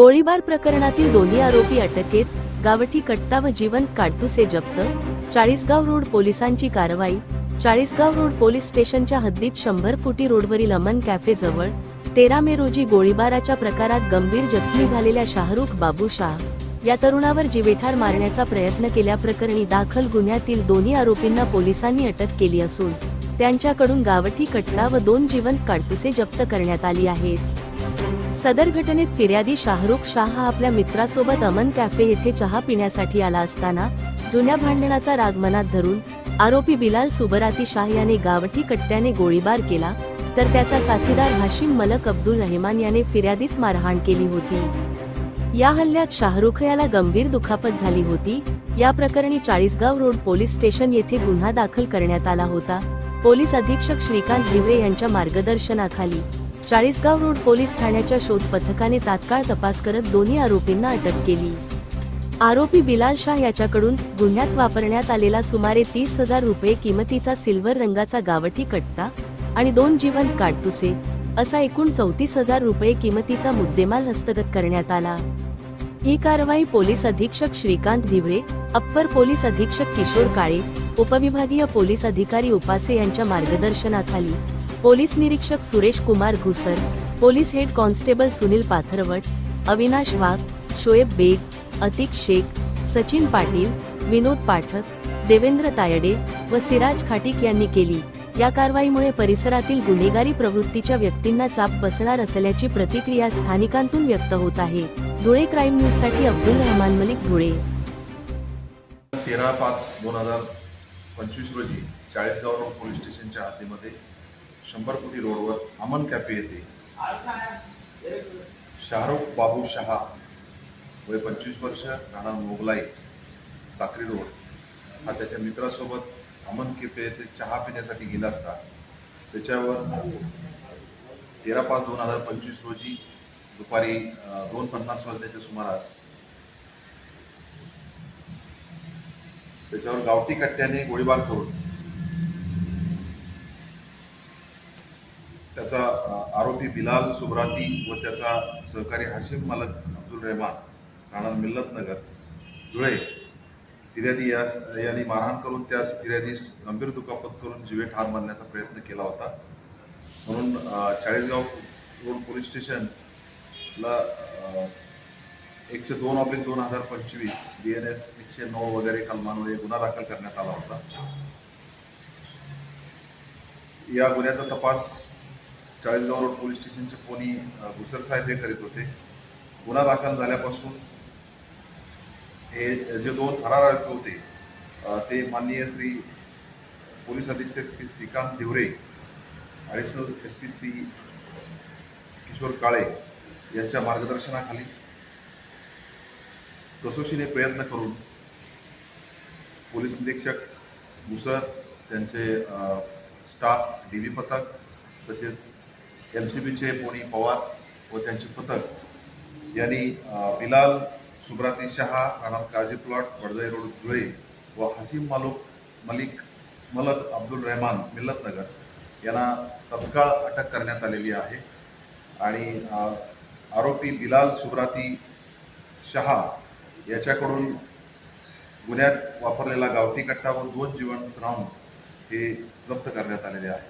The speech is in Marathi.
गोळीबार प्रकरणातील दोन्ही आरोपी अटकेत. गावठी कट्टा व जिवंत काडतुसे जप्त. चाळीसगाव रोड पोलिसांची कारवाई. चाळीसगाव रोड पोलीस स्टेशनच्या हद्दीत शंभर फुटी रोडवरील अमन कॅफे जवळ. तेरा मे रोजी गोळीबाराच्या प्रकारात गंभीर जखमी झालेल्या शाहरुख बाबू शाह. या तरुणावर जिवेठार मारण्याचा प्रयत्न केल्याप्रकरणी दाखल गुन्ह्यातील दोन्ही आरोपींना पोलिसांनी अटक केली असून त्यांच्याकडून गावठी कट्टा व दोन जिवंत काडतुसे जप्त करण्यात आली आहेत. सदर घटनेत फिर्यादी शाहरुख शाह हा आपल्या मित्रासोबत अमन कॅफे येथे चहा पिण्यासाठी आला असताना जुन्या भांडणाचा राग मनात धरून आरोपी बिलाल सुबराती शाह याने गावठी कट्ट्याने गोळीबार केला तर त्याचा साथीदार हाशिम मलक अब्दुल रहमान याने फिर्यादीस मारहाण केली होती. या हल्ल्यात शाहरुख याला गंभीर दुखापत झाली होती. या प्रकरणी चाळीसगाव रोड पोलीस स्टेशन येथे गुन्हा दाखल करण्यात आला होता. पोलीस अधीक्षक श्रीकांत हिवरे यांच्या मार्गदर्शनाखाली चाळीसगाव रोड पोलीस ठाण्याच्या शोध पथकाने तात्काळ तपास करत दोन्ही आरोपींना अटक केली. आरोपी बिलाल शाह याच्याकडून गुन्ह्यात वापरण्यात आलेला सुमारे तीस हजार रुपये किमतीचा सिल्वर रंगाचा गावठी कट्टा आणि दोन जिवंत काडतुसे असा एकूण चौतीस हजार रुपये किमतीचा मुद्देमाल हस्तगत करण्यात आला. ही कारवाई पोलीस अधीक्षक श्रीकांत धिवरे अप्पर पोलीस अधीक्षक किशोर काळे उपविभागीय पोलीस अधिकारी उपासे यांच्या मार्गदर्शनाखाली पोलीस निरीक्षक Suresh Kumar Ghusar police head constable Sunil Patharwat Avinash Wagh Shoaib Baig Atik Shaikh Sachin Patil Vinod Pathak Devendra Tayde व सिराज खाटिक यांनी केली. या कारवाईमुळे परिसरातील गुन्हेगारी प्रवृत्तीच्या व्यक्तींना चाप बसणार असल्याची प्रतिक्रिया स्थानिकांतून व्यक्त होत आहे. धुळे क्राईम न्यूजसाठी अब्दुल रहमान मलिक धुळे. तेरा पाच दोन हजार पंचवीस रोजी चाळीसगाव रोड पोलीस स्टेशनच्या हद्दीमध्ये शंभर कोटी रोडवर अमन कॅफे येथे. शाहरुख बाबू शहा वय पंचवीस वर्ष राहणार मोगलाई साक्री रोड. हा त्याच्या मित्रासोबत अमन कॅफे येथे चहा पिण्यासाठी गेला असता. त्याच्यावर तेरा पाच दोन हजार पंचवीस रोजी दुपारी दोन पन्नास वाजल्याच्या सुमारास त्याच्यावर गावठी कट्ट्याने गोळीबार करून त्याचा आरोपी बिलाल सुब्राती व त्याचा सहकारी हाशिम मालक अब्दुल रहमान राणा मिल्लतनगर धुळे. फिर्यादी यास यांनी मारहाण करून त्यास फिर्यादीस गंभीर दुखापत करून जीवे ठार मारण्याचा प्रयत्न केला होता. म्हणून चाळीसगाव रोड पोलीस स्टेशनला एकशे दोन ऑब्लिक दोन हजार पंचवीस बी एन एस एकशे नऊ वगैरे कलमांमध्ये गुन्हा दाखल करण्यात आला होता. या गुन्ह्याचा तपास चाळीसगाव रोड पोलीस स्टेशनचे कोणी अ, घुसर साहेब हे करीत होते. गुन्हा दाखल झाल्यापासून हे जे दोन फरार आयुक्त होते ते माननीय श्री पोलीस अधीक्षक Shri Shrikant Diware additional S P Shri Kishor Kale यांच्या मार्गदर्शनाखाली कसोशीने प्रयत्न करून पोलीस निरीक्षक मुसर त्यांचे स्टाफ डी व्ही पथक तसेच एल सी बीचे पोणी पवार व त्यांचे पथक यांनी बिलाल सुब्राती शहा राणा काजी प्लॉट वडजाई रोड धुळे व हसीम मालूक मलिक मलक अब्दुल रहमान मिल्लतनगर यांना तत्काळ अटक करण्यात आलेली आहे. आणि आरोपी बिलाल सुब्राती शहा याच्याकडून गुन्ह्यात वापरलेला गावठी कट्टा व दोन जिवंत राहून हे जप्त करण्यात आलेले आहे.